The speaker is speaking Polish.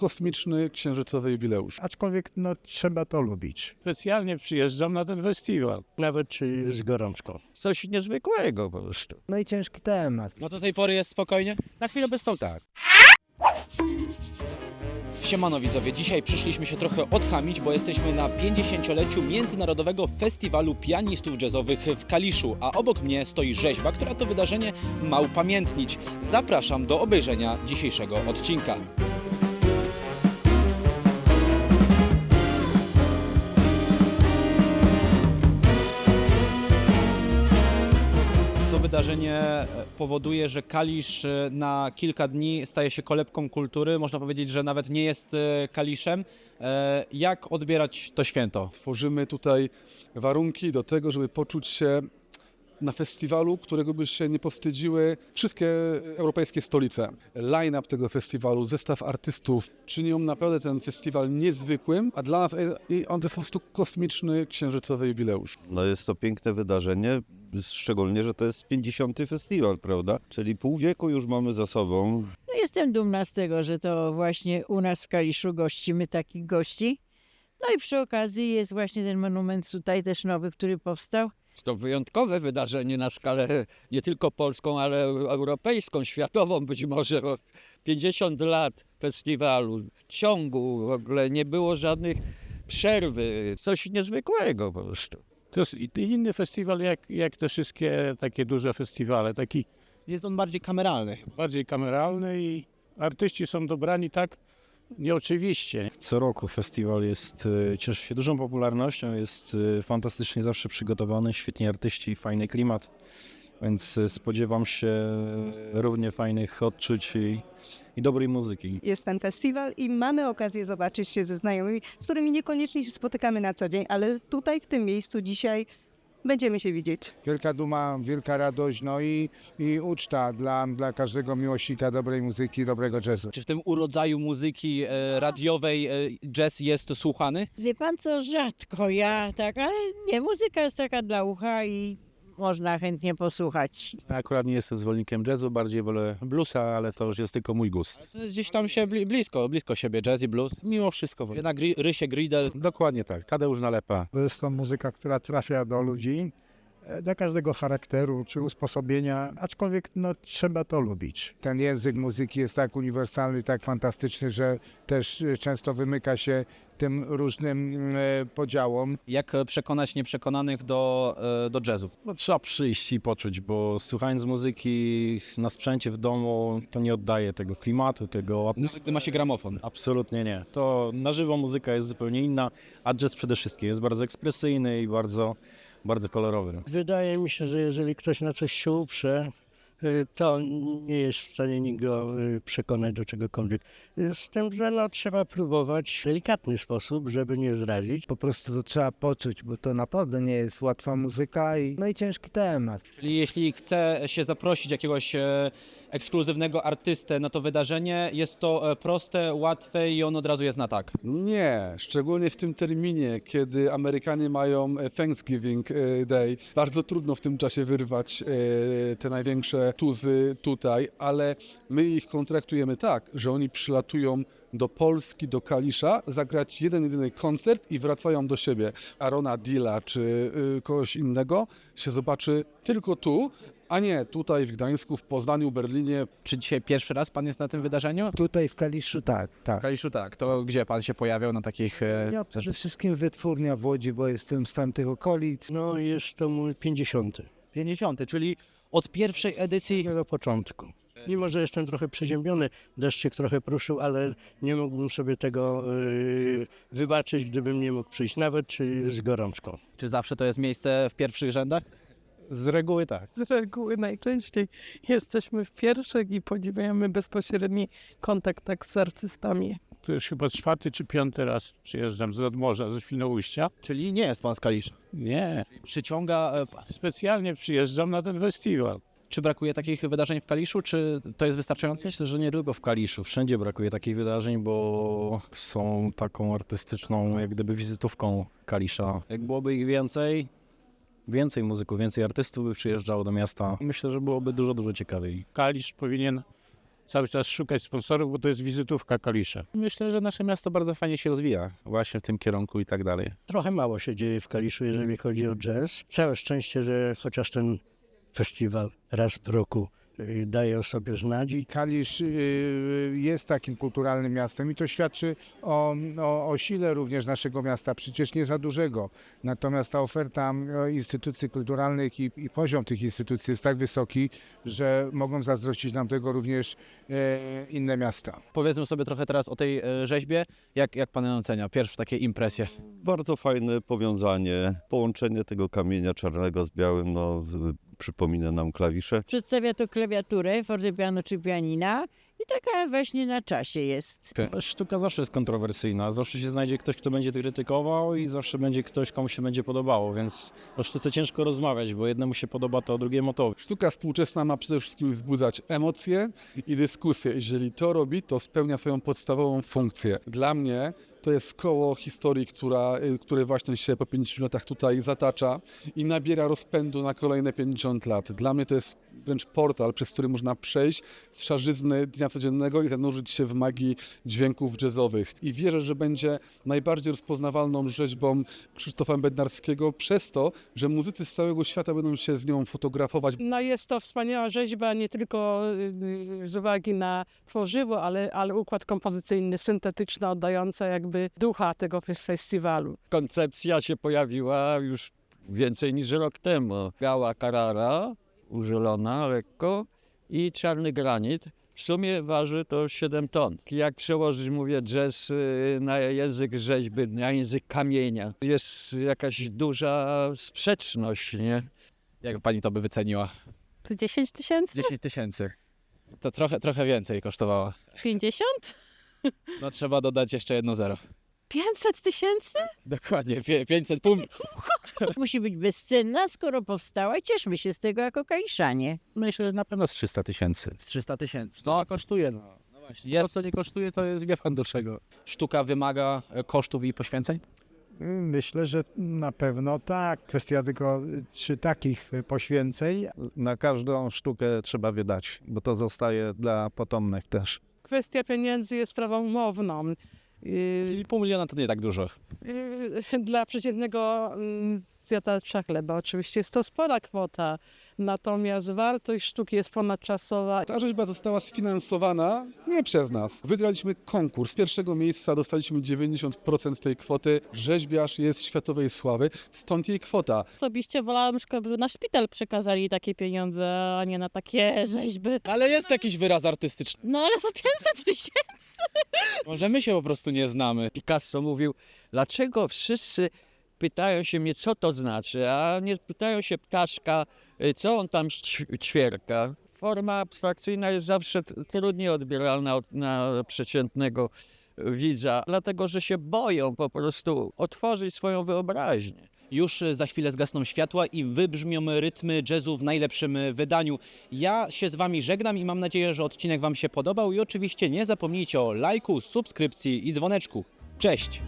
kosmiczny, księżycowy jubileusz. Aczkolwiek no, trzeba to lubić. Specjalnie przyjeżdżam na ten festiwal. Nawet z gorączką. Coś niezwykłego po prostu. No i ciężki temat. No do tej pory jest spokojnie? Na chwilę obecną tak. Siemano widzowie, dzisiaj przyszliśmy się trochę odchamić, bo jesteśmy na 50-leciu Międzynarodowego Festiwalu Pianistów Jazzowych w Kaliszu, a obok mnie stoi rzeźba, która to wydarzenie ma upamiętnić. Zapraszam do obejrzenia dzisiejszego odcinka. Wydarzenie e, powoduje, że Kalisz e, na kilka dni staje się kolebką kultury. Można powiedzieć, że nawet nie jest e, Kaliszem. Jak odbierać to święto? Tworzymy tutaj warunki do tego, żeby poczuć się na festiwalu, którego by się nie powstydziły wszystkie europejskie stolice. Line-up tego festiwalu, zestaw artystów czynią naprawdę ten festiwal niezwykłym, a dla nas i on to jest po prostu kosmiczny, księżycowy jubileusz. No jest to piękne wydarzenie, szczególnie, że to jest 50. festiwal, prawda? Czyli pół wieku już mamy za sobą. No jestem dumna z tego, że to właśnie u nas w Kaliszu gościmy takich gości. No i przy okazji jest właśnie ten monument tutaj też nowy, który powstał. Jest to wyjątkowe wydarzenie na skalę nie tylko polską, ale europejską, światową być może. bo 50 lat festiwalu, ciągu, w ogóle nie było żadnych przerwy. Coś niezwykłego po prostu. To jest inny festiwal jak, jak te wszystkie takie duże festiwale. Taki Jest on bardziej kameralny. bardziej kameralny i artyści są dobrani tak nieoczywiście. Co roku festiwal jest, e, cieszy się dużą popularnością, jest e, fantastycznie zawsze przygotowany, świetni artyści, fajny klimat, więc e, spodziewam się e, równie fajnych odczuć i, i dobrej muzyki. jest ten festiwal i mamy okazję zobaczyć się ze znajomymi, z którymi niekoniecznie się spotykamy na co dzień, ale tutaj w tym miejscu dzisiaj będziemy się widzieć. wielka duma, wielka radość, no i, i uczta dla, dla każdego miłośnika dobrej muzyki, dobrego jazzu. Czy w tym urodzaju muzyki e, radiowej e, jazz jest słuchany? Wie pan co, rzadko ja tak, ale nie, muzyka jest taka dla ucha i można chętnie posłuchać. Ja akurat nie jestem zwolennikiem jazzu, bardziej wolę bluesa, ale to już jest tylko mój gust. To jest Gdzieś tam się bli- blisko, blisko siebie, jazz i blues. Mimo wszystko wolę. Jednak Ry- Rysie Gridel, Dokładnie tak. Tadeusz Nalepa. To jest to muzyka, która trafia do ludzi, e, do każdego charakteru czy usposobienia, aczkolwiek no, trzeba to lubić. Ten język muzyki jest tak uniwersalny, tak fantastyczny, że też e, często wymyka się tym różnym e, podziałom. jak przekonać nieprzekonanych do, e, do jazzu? No, trzeba przyjść i poczuć, bo słuchając muzyki na sprzęcie w domu, to nie oddaje tego klimatu, tego Nawet gdy ma się gramofon. Absolutnie nie. To na żywo muzyka jest zupełnie inna, a jazz przede wszystkim jest bardzo ekspresyjny i bardzo, bardzo kolorowy. Wydaje mi się, że jeżeli ktoś na coś się uprze, to nie jest w stanie nikt go y, przekonać do czegokolwiek. Y, Z tym, że no, trzeba próbować w delikatny sposób, żeby nie zrazić. Po prostu to trzeba poczuć, bo to naprawdę nie jest łatwa muzyka i no i ciężki temat. Czyli jeśli chce się zaprosić jakiegoś e, ekskluzywnego artystę na to wydarzenie, jest to e, proste, łatwe i on od razu jest na tak. Nie, szczególnie w tym terminie, kiedy Amerykanie mają e, Thanksgiving e, Day. Bardzo trudno w tym czasie wyrwać e, te największe tuzy tutaj, ale my ich kontraktujemy tak, że oni przylatują do Polski, do Kalisza, zagrać jeden, jedyny koncert i wracają do siebie. Arona Dilla czy y, kogoś innego się zobaczy tylko tu, a nie tutaj w Gdańsku, w Poznaniu, Berlinie. Czy dzisiaj pierwszy raz pan jest na tym wydarzeniu? Tutaj w Kaliszu tak, W tak. Kaliszu tak. To gdzie pan się pojawiał na takich... e, Ja przede wszystkim wytwórnia w Łodzi, bo jestem z tamtych okolic. No jest to mój 50. 50, czyli od pierwszej edycji... Do początku. Mimo, że jestem trochę przeziębiony, deszczyk trochę pruszył, ale nie mógłbym sobie tego y, wybaczyć, gdybym nie mógł przyjść, nawet z gorączką. Czy zawsze to jest miejsce w pierwszych rzędach? Z reguły tak. Z reguły najczęściej jesteśmy w pierwszych i podziwiamy bezpośredni kontakt tak z artystami. To już chyba czwarty czy piąty raz przyjeżdżam z Nadmorza, ze Świnoujścia. Czyli nie jest pan z Kalisza. Nie, Przyciąga... e, specjalnie przyjeżdżam na ten festiwal. Czy brakuje takich wydarzeń w Kaliszu, czy to jest wystarczające? Myślę, że nie tylko w Kaliszu, wszędzie brakuje takich wydarzeń, bo są taką artystyczną, jak gdyby wizytówką Kalisza. Jak byłoby ich więcej, więcej muzyków, więcej artystów by przyjeżdżało do miasta, myślę, że byłoby dużo, dużo ciekawiej. Kalisz powinien cały czas szukać sponsorów, bo to jest wizytówka Kalisza. Myślę, że nasze miasto bardzo fajnie się rozwija właśnie w tym kierunku i tak dalej. Trochę mało się dzieje w Kaliszu, jeżeli chodzi o jazz. Całe szczęście, że chociaż ten festiwal raz w roku daje o sobie znać Kalisz y, jest takim kulturalnym miastem i to świadczy o, o, o sile również naszego miasta, przecież nie za dużego. Natomiast ta oferta instytucji kulturalnych i, i poziom tych instytucji jest tak wysoki, że mogą zazdrościć nam tego również e, inne miasta. Powiedzmy sobie trochę teraz o tej e, rzeźbie. Jak, jak pan ją ocenia? Pierwsze takie impresje. Bardzo fajne powiązanie, połączenie tego kamienia czarnego z białym, no, przypomina nam klawisze. Przedstawia to klawiaturę, fortepianu czy pianina i taka właśnie na czasie jest. Sztuka zawsze jest kontrowersyjna, zawsze się znajdzie ktoś, kto będzie to krytykował i zawsze będzie ktoś, komu się będzie podobało, więc o sztuce ciężko rozmawiać, bo jednemu się podoba to, drugiemu to. Sztuka współczesna ma przede wszystkim wzbudzać emocje i dyskusje. Jeżeli to robi, to spełnia swoją podstawową funkcję. Dla mnie to jest koło historii, która, y, które właśnie się po 50 latach tutaj zatacza i nabiera rozpędu na kolejne 50 lat. Dla mnie to jest wręcz portal, przez który można przejść z szarzyzny dnia codziennego i zanurzyć się w magii dźwięków jazzowych. I wierzę, że będzie najbardziej rozpoznawalną rzeźbą Krzysztofa Bednarskiego przez to, że muzycy z całego świata będą się z nią fotografować. No jest to wspaniała rzeźba nie tylko y, z uwagi na tworzywo, ale, ale układ kompozycyjny, syntetyczny, oddający jakby ducha tego fes- festiwalu. Koncepcja się pojawiła już więcej niż rok temu. Biała karara, użylona lekko i czarny granit. W sumie waży to 7 ton. Jak przełożyć, mówię, jazz y, na język rzeźby, na język kamienia. Jest jakaś duża sprzeczność, nie? Jak pani to by wyceniła? To 10 tysięcy? 10 tysięcy. To trochę, trochę więcej kosztowała. 50? No trzeba dodać jeszcze jedno zero. 500 tysięcy? Dokładnie, pie- 500 pum. Musi być bezcenna, skoro powstała i cieszmy się z tego jako kaliszanie. Myślę, że na pewno z 300 tysięcy. Z 300 tysięcy. No, kosztuje, no. No właśnie. To, Jest, co nie kosztuje, to jest wie pan do czego. sztuka wymaga e, kosztów i poświęceń? Myślę, że na pewno tak. Kwestia tylko y, czy takich y, poświęceń, Na każdą sztukę trzeba wydać, bo to zostaje dla potomnych też. Kwestia pieniędzy jest sprawą umowną. Czyli pół miliona to nie tak dużo. y, Dla przeciętnego mm, zjadacza chleba oczywiście jest to spora kwota, natomiast wartość sztuki jest ponadczasowa. Ta rzeźba została sfinansowana nie przez nas. Wygraliśmy konkurs. Z pierwszego miejsca dostaliśmy 90% tej kwoty. Rzeźbiarz jest światowej sławy, stąd jej kwota. Osobiście wolałam, żeby na szpital przekazali takie pieniądze, a nie na takie rzeźby. Ale jest jakiś wyraz artystyczny. No ale za 500 tysięcy! Może my się po prostu nie znamy. Picasso mówił, dlaczego wszyscy pytają się mnie, co to znaczy, a nie pytają się ptaszka, y, co on tam ćwierka. Forma abstrakcyjna jest zawsze trudniej odbieralna od, na przeciętnego widza, dlatego że się boją po prostu otworzyć swoją wyobraźnię. Już e, za chwilę zgasną światła i wybrzmią rytmy jazzu w najlepszym wydaniu. Ja się z Wami żegnam i mam nadzieję, że odcinek Wam się podobał i oczywiście nie zapomnijcie o lajku, subskrypcji i dzwoneczku. Cześć!